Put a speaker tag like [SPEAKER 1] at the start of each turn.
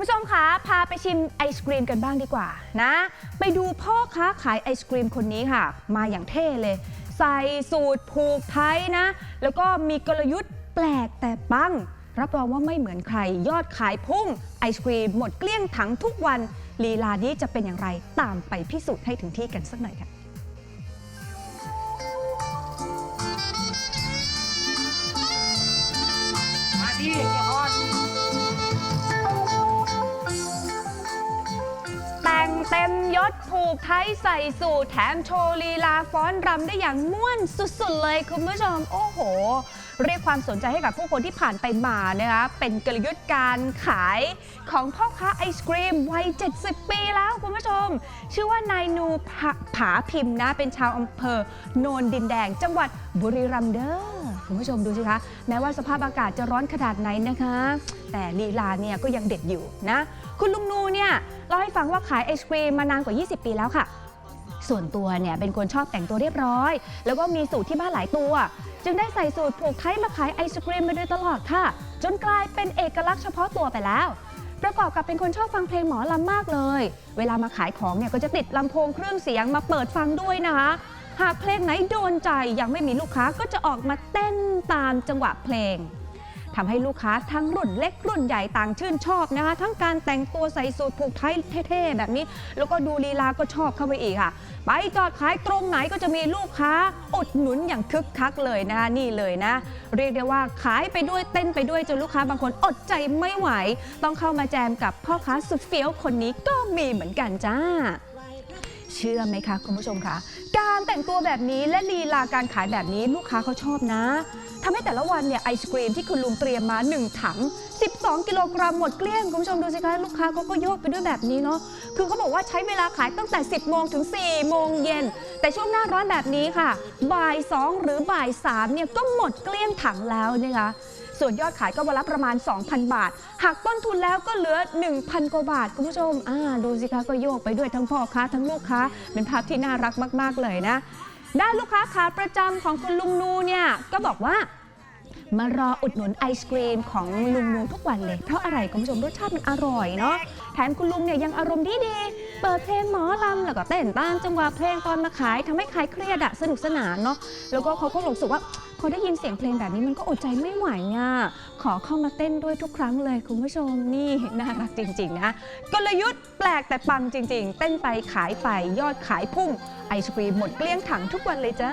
[SPEAKER 1] คุณผู้ชมคะพาไปชิมไอศกรีมกันบ้างดีกว่านะ ไปดูพ่อค้าขายไอศกรีมคนนี้ค่ะ มาอย่างเท่เลย ใส่สูตรผูกไทยนะ แล้วก็มีกลยุทธ์แปลกแต่ปัง รับรองว่าไม่เหมือนใคร ยอดขายพุ่งไอศกรีมหมดเกลี้ยงถังทุกวันลีลานี้จะเป็นอย่างไรตามไปพิสูจน์ให้ถึงที่กันสักหน่อยค่ะ เต็มยศผูกไทยใส่สูทแถมโชว์ลีลาฟ้อนรำได้อย่างม่วนสุดๆเลยคุณผู้ชม โอ้โห เรียกความสนใจให้กับผู้คนที่ผ่านไปมานะคะเป็นกลยุทธ์การขายของพ่อค้าไอศกรีมวัย 70 ปีแล้วคุณผู้ชม ชื่อว่านายนูผาผาพิมพ์นะ เป็นชาวอำเภอโนนดินแดง จังหวัดบุรีรัมย์เด้อคุณผู้ชมดูสิคะ แม้ว่าสภาพอากาศจะร้อนขนาดไหนนะคะ แต่ลีลาเนี่ยก็ยังเด็ดอยู่นะ คุณลุงนูเนี่ย เล่าให้ฟังว่าขายไอศกรีมมานานกว่า 20 ปีแล้วค่ะ ส่วนตัวเนี่ยเป็นคนชอบแต่งตัวเรียบร้อย แล้วก็มีสูตรที่บ้านหลายตัว จึงได้ใส่สูตรผูกไทยมาขายไอศกรีมมาโดยตลอดค่ะ จนกลายเป็นเอกลักษณ์เฉพาะตัวไปแล้ว ประกอบกับเป็นคนชอบฟังเพลงหมอลำมากเลย เวลามาขายของเนี่ยก็จะติดลำโพงเครื่องเสียงมาเปิดฟังด้วยนะคะหากเพลงไหนโดนใจยังไม่มีลูกค้าก็จะออกมาเต้นตามจังหวะเพลง ทำให้ลูกค้าทั้งรุ่นเล็กรุ่นใหญ่ต่างชื่นชอบนะคะ ทั้งการแต่งตัวใส่สูทผูกไทยเท่ๆแบบนี้ แล้วก็ดูลีลาก็ชอบเข้าไปอีกค่ะ ไปจอดขายตรงไหนก็จะมีลูกค้าอุดหนุนอย่างคึกคักเลยนะคะนี่เลยนะ เรียกได้ว่าขายไปด้วยเต้นไปด้วยจนลูกค้าบางคนอดใจไม่ไหว ต้องเข้ามาแจมกับพ่อค้าสุดเฟี้ยวคนนี้ก็มีเหมือนกันจ้า เชื่อไหมคะคุณผู้ชมคะ การแต่งตัวแบบนี้และลีลาการขายแบบนี้ลูกค้าเขาชอบนะทำให้แต่ละวันเนี่ยไอศกรีมที่คุณลุงเตรียมมา 1 ถัง 12 กิโลกรัมหมดเกลี้ยงคุณผู้ชมดูสิคะลูกค้าเขาก็โยกไปด้วยแบบนี้เนาะคือเขาบอกว่าใช้เวลาขายตั้งแต่ 10 โมงถึง 4 โมงเย็น แต่ช่วงหน้าร้อนแบบนี้ค่ะ บ่าย 2 หรือบ่าย3เนี่ยก็หมดเกลี้ยงถังแล้วนะคะ ส่วนยอดขายก็วันละประมาณ 2,000 บาทหักต้นทุนแล้วก็เหลือ 1,000 กว่าบาท คุณผู้ชมอ่าดูสิคะก็โยกไปด้วยทั้งพ่อค้าทั้งลูกค้า เป็นภาพที่น่ารักมาก ๆ เลยนะ ด้านลูกค้าขาประจำของคุณลุงนูเนี่ยก็บอกว่ามารออุดหนุนไอศกรีมของลุงนูทุกวันเลย เพราะอะไรคุณผู้ชมรสชาติมันอร่อยเนาะแถมคุณลุงเนี่ยยังอารมณ์ดีดีๆเปิดเพลงหมอลำแล้วก็เต้นตามจังหวะเพลงตอนมาขายทำให้คลายเครียดอะสนุกสนานเนาะแล้วก็เขาก็รู้สึกว่า พอได้ยินเสียงเพลงแบบนี้มันก็อดใจไม่ไหวอะขอเข้ามาเต้นด้วยทุกครั้งเลยคุณผู้ชมนี่น่ารักจริง ๆ นะกลยุทธ์แปลกแต่ปังจริง ๆ เต้นไปขายไปยอดขายพุ่งไอศกรีมหมดเกลี้ยงถังทุกวันเลยจ้า